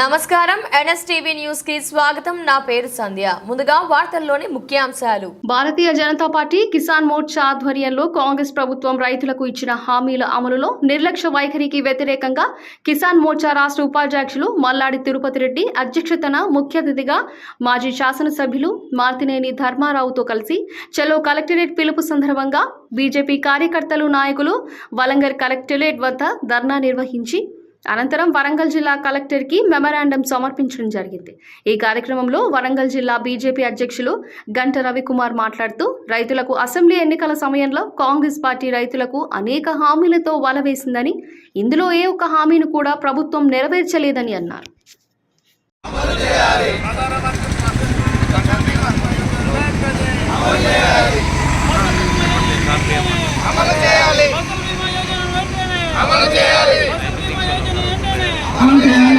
నమస్కారం. ఎన్ఎస్టీవీ న్యూస్కి స్వాగతం. నా పేరు సంధ్య. ముందుగా వార్తల్లోని ముఖ్యాంశాలు. భారతీయ జనతా పార్టీ కిసాన్ మోర్చా ఆధ్వర్యంలో కాంగ్రెస్ ప్రభుత్వం రైతులకు ఇచ్చిన హామీల అమలులో నిర్లక్ష్య వైఖరికి వ్యతిరేకంగా కిసాన్ మోర్చా రాష్ట్ర ఉపాధ్యక్షులు మల్లాడి తిరుపతి రెడ్డి అధ్యక్షతన ముఖ్య అతిథిగా మాజీ శాసనసభ్యులు మార్తినేని ధర్మారావుతో కలిసి చలో కలెక్టరేట్ పిలుపు సందర్భంగా బీజేపీ కార్యకర్తలు నాయకులు వలంగర్ కలెక్టరేట్ వద్ద ధర్నా నిర్వహించి అనంతరం వరంగల్ జిల్లా కలెక్టర్కి మెమరాండం సమర్పించడం జరిగింది. ఈ కార్యక్రమంలో వరంగల్ జిల్లా బీజేపీ అధ్యక్షులు గంట రవికుమార్ మాట్లాడుతూ రైతులకు అసెంబ్లీ ఎన్నికల సమయంలో కాంగ్రెస్ పార్టీ రైతులకు అనేక హామీలతో వలవేసిందని ఇందులో ఏ ఒక్క హామీని కూడా ప్రభుత్వం నెరవేర్చలేదని అన్నారు. అమలు చేయాలి అమలు చేయాలి. Okay.